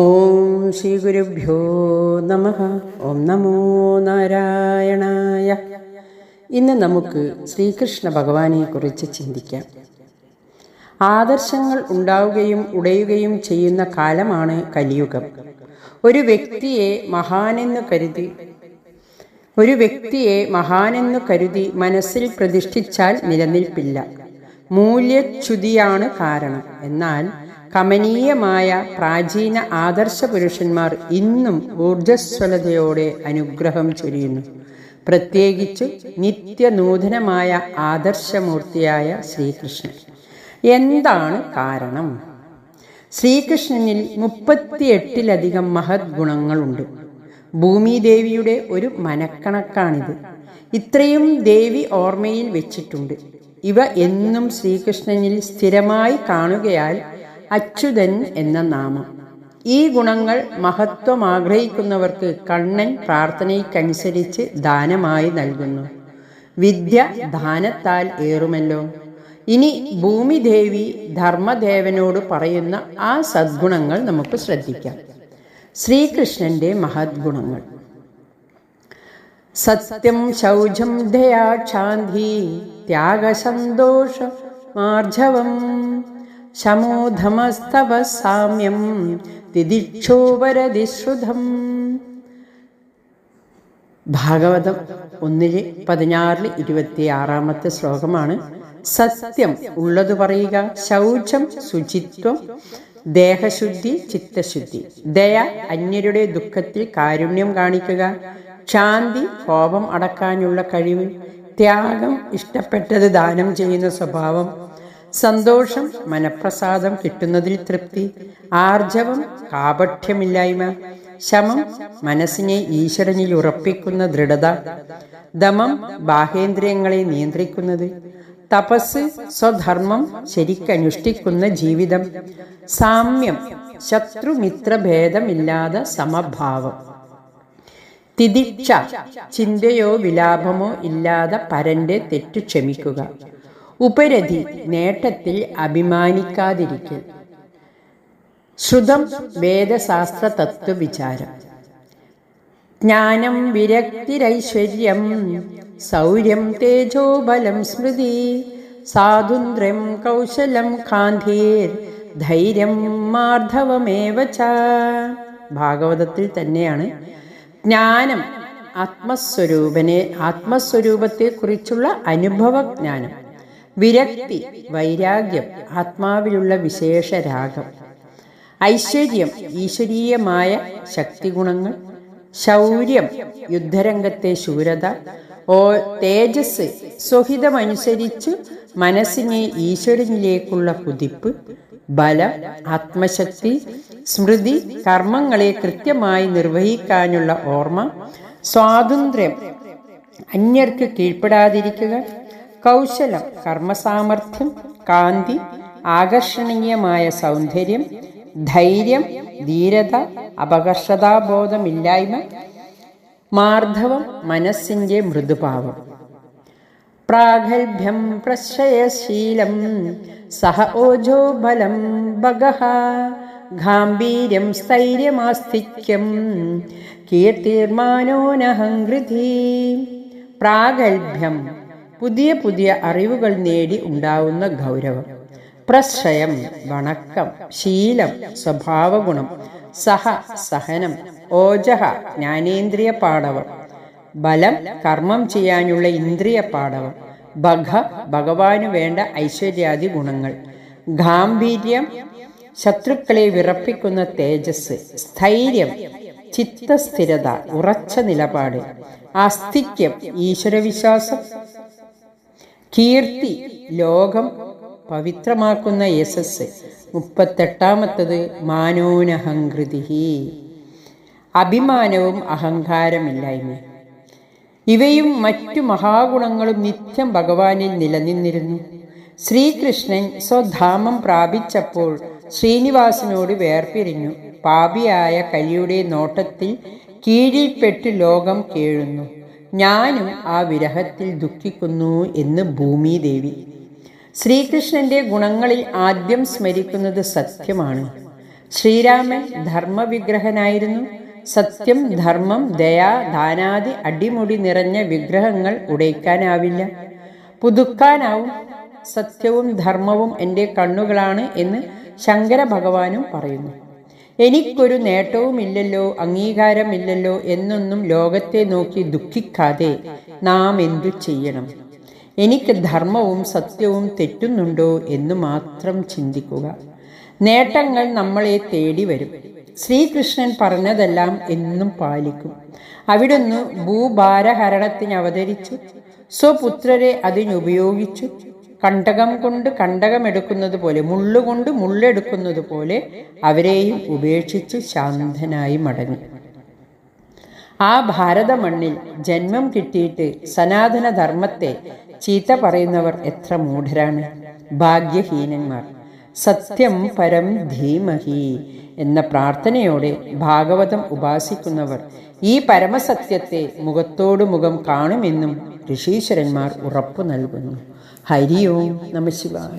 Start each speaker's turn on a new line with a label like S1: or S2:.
S1: ഓം ശ്രീ ഗുരുഭ്യോ നമ. ഓം നമോ നാരായണായ. ഇന്ന് നമുക്ക് ശ്രീകൃഷ്ണ ഭഗവാനെക്കുറിച്ച് ചിന്തിക്കാം. ആദർശങ്ങൾ ഉണ്ടാവുകയും ഉടയുകയും ചെയ്യുന്ന കാലമാണ് കലിയുഗം. ഒരു വ്യക്തിയെ മഹാനെന്ന് കരുതി ഒരു വ്യക്തിയെ മഹാനെന്ന് കരുതി മനസ്സിൽ പ്രതിഷ്ഠിച്ചാൽ നിലനിൽപ്പില്ല. മൂല്യച്യുതിയാണ് കാരണം. എന്നാൽ കമനീയമായ പ്രാചീന ആദർശ പുരുഷന്മാർ ഇന്നും ഊർജസ്വലതയോടെ അനുഗ്രഹം ചൊരിയുന്നു. പ്രത്യേകിച്ച് നിത്യനൂതനമായ ആദർശമൂർത്തിയായ ശ്രീകൃഷ്ണൻ. എന്താണ് കാരണം? ശ്രീകൃഷ്ണനിൽ മുപ്പത്തിയെട്ടിലധികം മഹത് ഗുണങ്ങളുണ്ട് ഭൂമിദേവിയുടെ ഒരു മനക്കണക്കാണിത്. ഇത്രയും ദേവി ഓർമ്മയിൽ വെച്ചിട്ടുണ്ട്. ഇവ എന്നും ശ്രീകൃഷ്ണനിൽ സ്ഥിരമായി കാണുകയാൽ അച്യുതൻ എന്ന നാമം. ഈ ഗുണങ്ങൾ മഹത്വം ആഗ്രഹിക്കുന്നവർക്ക് കണ്ണൻ പ്രാർത്ഥനയ്ക്കനുസരിച്ച് ദാനമായി നൽകുന്നു. വിദ്യ ദാനത്താൽ ഏറുമല്ലോ. ഇനി ഭൂമിദേവി ധർമ്മദേവനോട് പറയുന്ന ആ സദ്ഗുണങ്ങൾ നമുക്ക് ശ്രദ്ധിക്കാം. ശ്രീകൃഷ്ണന്റെ മഹദ്ഗുണങ്ങൾ സത്യം ശൗചം ദയാ ശാന്തി ത്യാഗസന്തോഷ മാർജവം ശമോധമസ്തവ സാമ്യം തിദിക്ഷോപരതിശ്രുതം. ഭാഗവതം ഒന്നിൽ പതിനാറിൽ ഇരുപത്തി ആറാമത്തെ ശ്ലോകമാണ് സത്യം ഉള്ളത് പറയുക ശൗചം ശുചിത്വം ദേഹശുദ്ധി ചിത്തശുദ്ധി. ദയ അന്യരുടെ ദുഃഖത്തിൽ കാരുണ്യം കാണിക്കുക ശാന്തി കോപം അടക്കാനുള്ള കഴിവ് ത്യാഗം ഇഷ്ടപ്പെട്ടത് ദാനം ചെയ്യുന്ന സ്വഭാവം. സന്തോഷം മനഃപ്രസാദം കിട്ടുന്നതിൽ തൃപ്തി ആർജവം കാപഠ്യമില്ലായ്മ ശമം മനസ്സിനെ ഈശ്വരനിൽ ഉറപ്പിക്കുന്ന ദൃഢത ദമം ബാഹേന്ദ്രിയങ്ങളെ നിയന്ത്രിക്കുന്നത് തപസ് സ്വധർമ്മം ശരിക്കനുഷ്ഠിക്കുന്ന ജീവിതം സാമ്യം ശത്രുമിത്ര ഭേദമില്ലാതെ സമഭാവം. തിദിക്ഷ ചിന്തയോ വിലാപമോ ഇല്ലാതെ പരന്റെ തെറ്റു ക്ഷമിക്കുക. ഉപരതി നേട്ടത്തിൽ അഭിമാനിക്കാതിരിക്കൽ. ശ്രുതം വേദശാസ്ത്ര തത്വവിചാരം ജ്ഞാനം വിരക്തിരൈശ്വര്യം സൗര്യം തേജോബലം സ്മൃതി സാധുന്ദ്രം കൗശലം കാന്ധീർ ധൈര്യം മാർദ്ധവമേവ ഭാഗവതത്തിൽ തന്നെയാണ് ജ്ഞാനം ആത്മസ്വരൂപനെ ആത്മസ്വരൂപത്തെക്കുറിച്ചുള്ള അനുഭവജ്ഞാനം. വിരക്തി വൈരാഗ്യം ആത്മാവിലുള്ള വിശേഷ രാഗം ഐശ്വര്യം ഈശ്വരീയമായ ശക്തിഗുണങ്ങൾ ശൗര്യം യുദ്ധരംഗത്തെ ശൂരത ഓ തേജസ് സ്വഹിതമനുസരിച്ച് മനസ്സിനെ ഈശ്വരനിലേക്കുള്ള കുതിപ്പ് ബലം ആത്മശക്തി സ്മൃതി കർമ്മങ്ങളെ കൃത്യമായി നിർവഹിക്കാനുള്ള ഓർമ്മ സ്വാതന്ത്ര്യം. അന്യർക്ക് കീഴ്പ്പെടാതിരിക്കുക കൗശലം കർമ്മസാമർഥ്യം കാന്തി ആകർഷണീയമായ സൗന്ദര്യം ധൈര്യം ധീരത അപകർഷതാബോധമില്ലായ്മ മാർദ്ധവം മനസ്സിന്റെ മൃദുഭാവം. പ്രാഗൽഭ്യം പ്രശ്രയശീലം സഹ ഓജോ ബലം ഭഗഃ ഗാംഭീര്യം സ്ഥൈര്യമാസ്തിക്യം കീർത്തിർമാനോനഹംകൃതി പ്രാഗൽഭ്യം പുതിയ പുതിയ അറിവുകൾ നേടി ഉണ്ടാവുന്ന ഗൗരവം പ്രശയം വണക്കം ശീലം സ്വഭാവഗുണം സഹ സഹനം ഓജഹ ജ്ഞാനേന്ദ്രിയ പാടവം ബലം കർമ്മം ചെയ്യാനുള്ള ഇന്ദ്രിയ പാടവം ബഘ ഭഗവാന് വേണ്ട ഐശ്വര്യാദി ഗുണങ്ങൾ ഗാംഭീര്യം ശത്രുക്കളെ വിറപ്പിക്കുന്ന തേജസ് സ്ഥൈര്യം ചിത്തസ്ഥിരത ഉറച്ച നിലപാട് ആസ്തിക്യം ഈശ്വരവിശ്വാസം കീർത്തി ലോകം പവിത്രമാക്കുന്ന യശസ് മുപ്പത്തെട്ടാമത്തത് മാനോനഹങ്കൃതി അഭിമാനവും അഹങ്കാരമില്ലായ്മ. ഇവയും മറ്റു മഹാഗുണങ്ങളും നിത്യം ഭഗവാനിൽ നിലനിന്നിരുന്നു. ശ്രീകൃഷ്ണൻ സ്വധാമം പ്രാപിച്ചപ്പോൾ ശ്രീനിവാസനോട് വേർപിരിഞ്ഞു. പാപിയായ കലിയുടെ നോട്ടത്തിൽ കീഴിൽപ്പെട്ട് ലോകം കേഴുന്നു. ഞാനും ആ വിരഹത്തിൽ ദുഃഖിക്കുന്നു എന്ന് ഭൂമിദേവി. ശ്രീകൃഷ്ണന്റെ ഗുണങ്ങളിൽ ആദ്യം സ്മരിക്കുന്നത് സത്യമാണ്. ശ്രീരാമൻ ധർമ്മവിഗ്രഹനായിരുന്നു. സത്യം ധർമ്മം ദയ ദാനാദി അടിമുടി നിറഞ്ഞ വിഗ്രഹങ്ങൾ ഉടയ്ക്കാനാവില്ല. പുതുക്കാനാവും. സത്യവും ധർമ്മവും എന്റെ കണ്ണുകളാണ് എന്ന് ശങ്കര ഭഗവാനും പറയുന്നു. എനിക്കൊരു നേട്ടവുമില്ലല്ലോ അംഗീകാരമില്ലല്ലോ എന്നൊന്നും ലോകത്തെ നോക്കി ദുഃഖിക്കാതെ നാം എന്തു ചെയ്യണം? എനിക്ക് ധർമ്മവും സത്യവും തെറ്റുന്നുണ്ടോ എന്ന് മാത്രം ചിന്തിക്കുക. നേട്ടങ്ങൾ നമ്മളെ തേടി വരും. ശ്രീകൃഷ്ണൻ പറഞ്ഞതെല്ലാം എന്നും പാലിക്കും. അവിടുന്ന് ഭൂഭാരഹരണത്തിന് അവതരിച്ചു. സ്വപുത്രരെ അതിനുപയോഗിച്ചു. കണ്ടകം കൊണ്ട് കണ്ടകമെടുക്കുന്നത് പോലെ മുള്ളുകൊണ്ട് മുള്ളെടുക്കുന്നത് പോലെ അവരെയും ഉപേക്ഷിച്ച് ശാന്തനായി മടങ്ങി. ആ ഭാരത മണ്ണിൽ ജന്മം കിട്ടിയിട്ട് സനാതനധർമ്മത്തെ ചീത്ത പറയുന്നവർ എത്ര മൂഢരാണ്. ഭാഗ്യഹീനന്മാർ. സത്യം പരം ധീമഹി എന്ന പ്രാർത്ഥനയോടെ ഭാഗവതം ഉപാസിക്കുന്നവർ ഈ പരമസത്യത്തെ മുഖത്തോടു മുഖം കാണുമെന്നും ഋഷീശ്വരന്മാർ ഉറപ്പു നൽകുന്നു. ഹരി ഓം നമ ശിവായ.